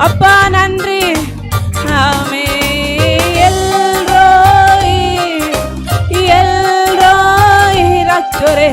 அப்பா நன்றி. ஆமே. எல்ரோய் எல்ரோய் ரக்கரே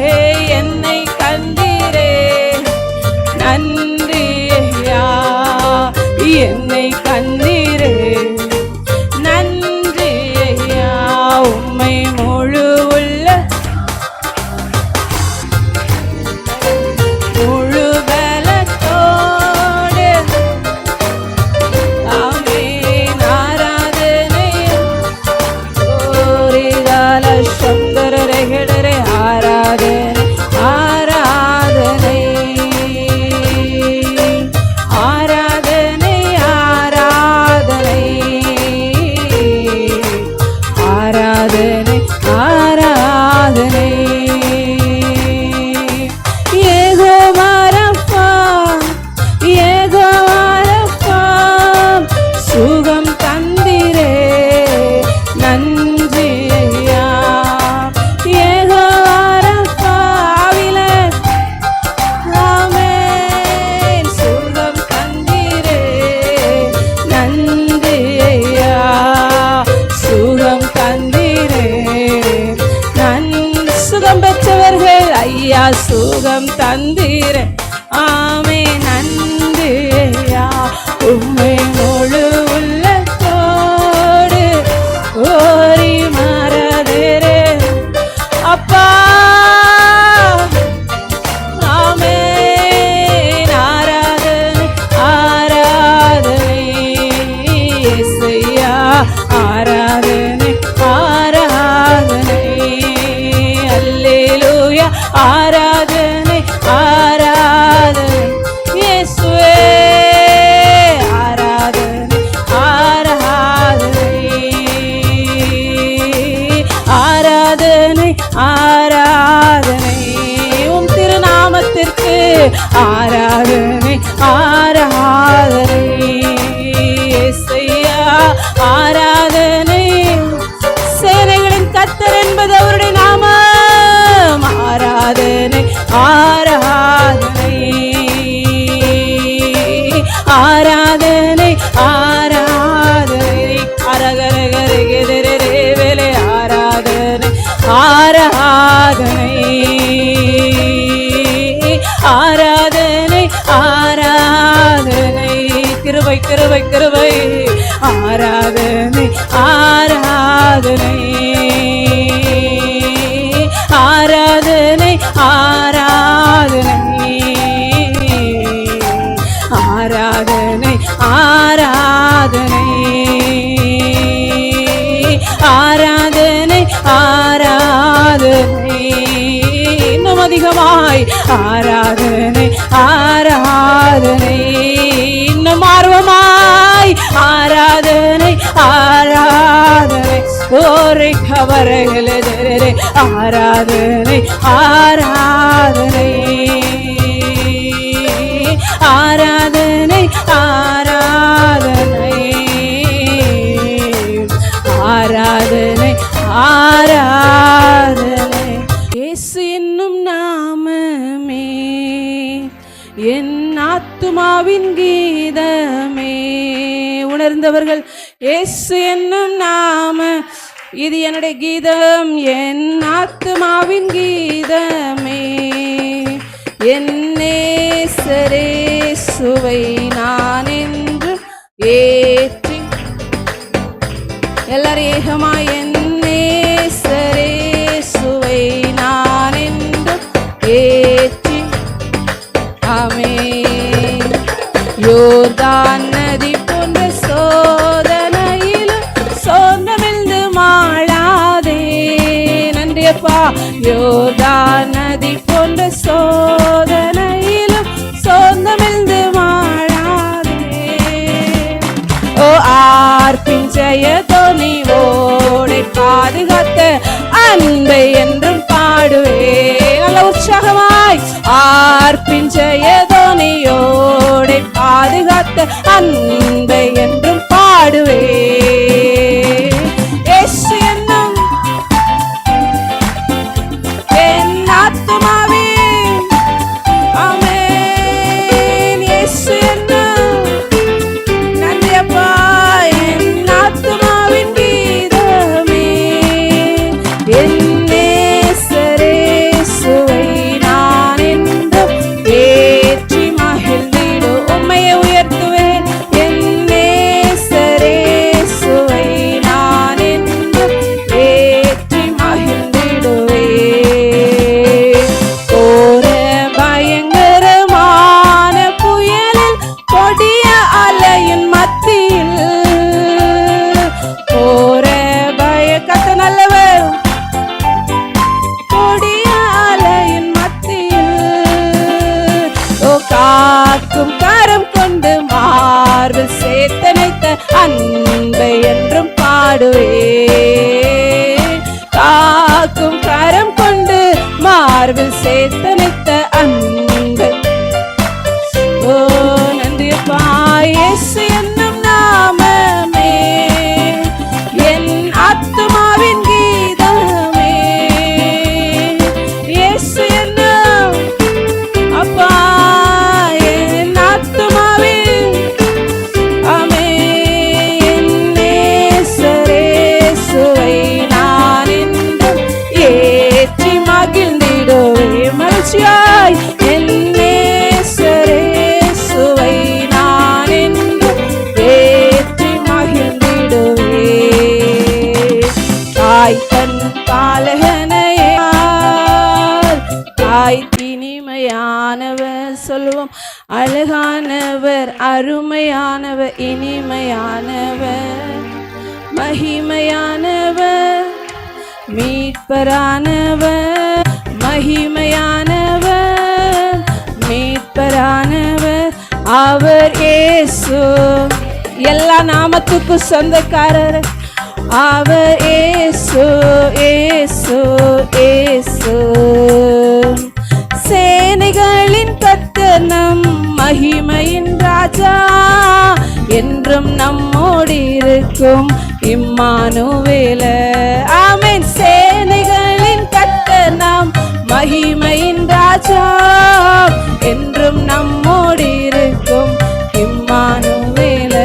grande. ஆராதனை. ஆராதனை உம் திருநாமத்திற்கு ஆரா கிருபை கிருபை கிருபை ஆராதனை ஆராதனை. ஆராதனை ஆராதனை. ஆராதனை ஆராதனை. ஆராதனை ஆராதனை. இன்னும் அதிகமாய் ஆராதனை ஆராதனை. ஆராதனை ஆராதனை. ஓரை கவரகளே ஆராதனை ஆராதனை. ஆராதனை ஆ இயேசு என்னும் நாம இது என்னுடைய கீதம். என் ஆத்மாவின் கீதமே. என்னே சரே சுவை நான் என்று ஏற்றி. எல்லாரும் ஏகமா என்னே சரே சுவை நான் என்று ஏற்றி. அமே யோர்தான் உற்சாகமாய் ஆர்ப்பின் ஜெயதோனியோடை பாதுகாத்த அன்பை என்றும் பாடுவே. in நாம் அழகானவர் அருமையானவர் இனிமையானவர். மகிமையானவர் மீட்பரானவர். மகிமையானவர் மீட்பரானவர். அவர் ஏசு எல்லா நாமத்துக்கும் சொந்தக்காரர். அவர் ஏசு ஏசு ஏசு என்றும் நம்மோடிருக்கும் இம்மானுவேல. ஆமேன். சேனைகளின் கத்தர் நாம் மகிமையின் ராஜா என்றும் நம்மோடிருக்கும் இம்மானுவேல.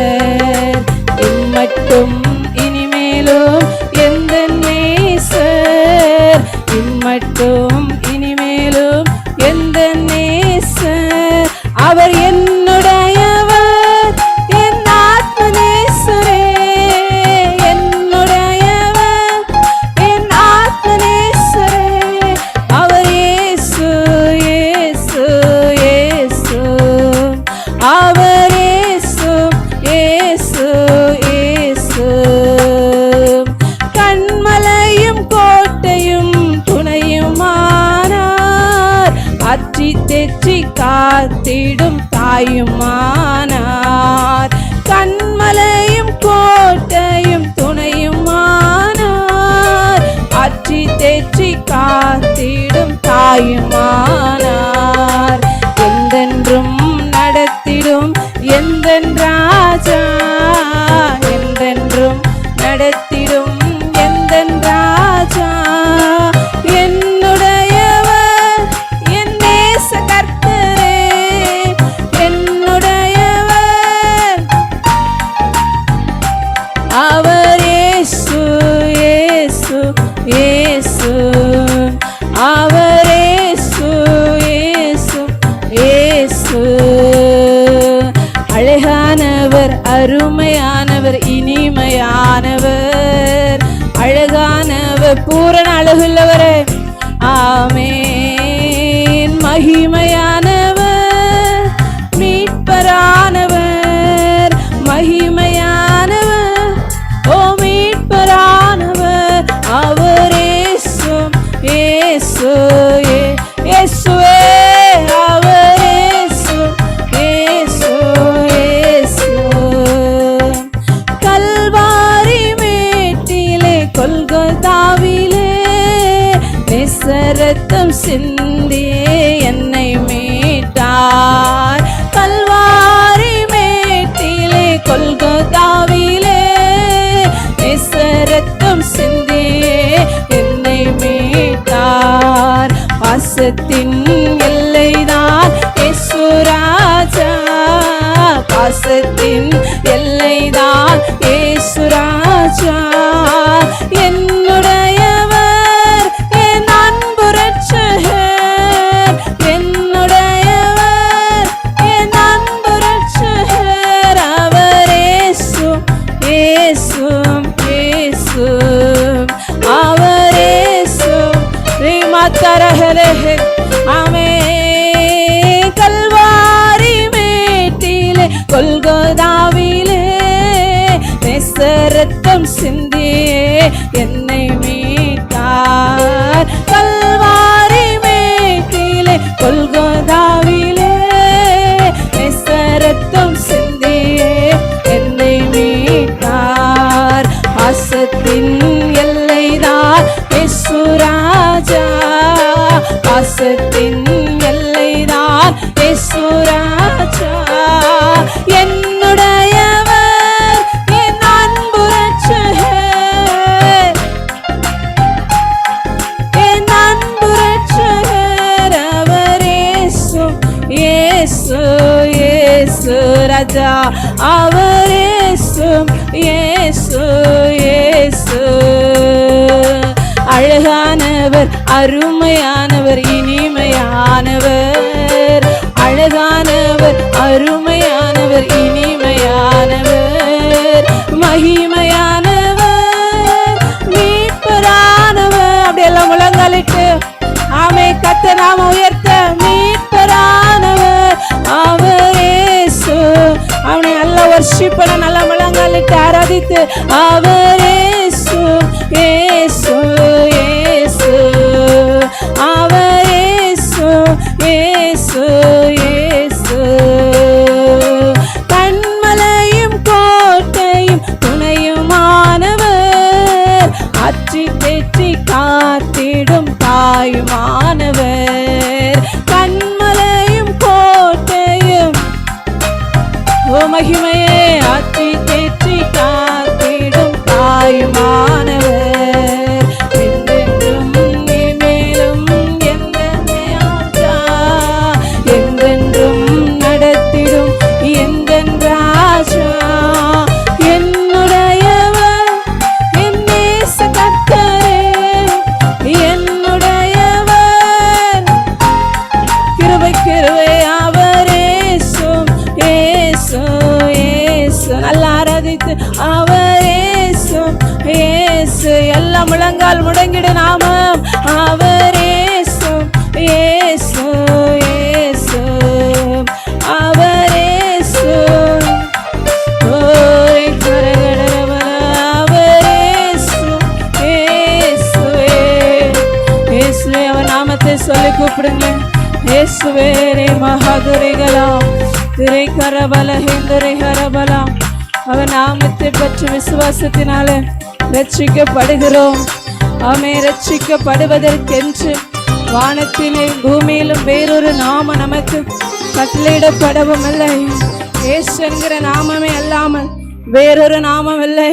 இம்மட்டும் இனிமேலும் எந்த நேசர்? இம்மட்டும் இனிமேலும் எந்த நேசர்? அவர் காத்திடும் தாயுமானார். கண்மலையும் கோட்டையும் துணையுமானார். அச்சி தேற்றி காத்திடும் தாயுமானார். எந்தென்றும் நடத்திடும் எந்தென்றா பூரண அழகுள்ளவரே. ஆமேன். மகிமையானவர் மீட்பரானவர் மகிமையானவர். ஓ மீட்பரானவர் அவர் ஏசும் தேசத்தின் அவர் இயேசு இயேசு இயேசு அழகானவர் அருமையானவர் இனிமையானவர். அழகானவர் அருமையானவர் இனிமையானவர். மகிமையானவர் மீட்பரானவர். அப்படியெல்லாம் முழங்காலிட்டு ஆமை கத்த நாம முழங்காலிட்டு ஆராதித்து அவர் முழங்கால் முடங்கிடு நாமம். அவர் ஏசும் ஏசு ஏசு அவர் ஏசு ஓய் கரகடரவல அவர் ஏசு ஏசுவே இயேசுவே அவர் நாமத்தை சொல்லி கூப்பிடுங்க இயேசுவே மகாதுரைகளாம். திரை கரபல ஹிந்துரை ஹரபலாம் அவர் நாமத்தை பற்றி விசுவாசத்தினால ரட்சிக்கப்படுகிறோம். ஆமே ரட்சிக்கப்படுவதற்கென்று வானத்திலே பூமியிலும் வேறொரு நாம நமக்கு கட்டளையிடப்படவும் இல்லை ஏசுங்கிற என்கிற நாமமே அல்லாமல் வேறொரு நாமம் இல்லை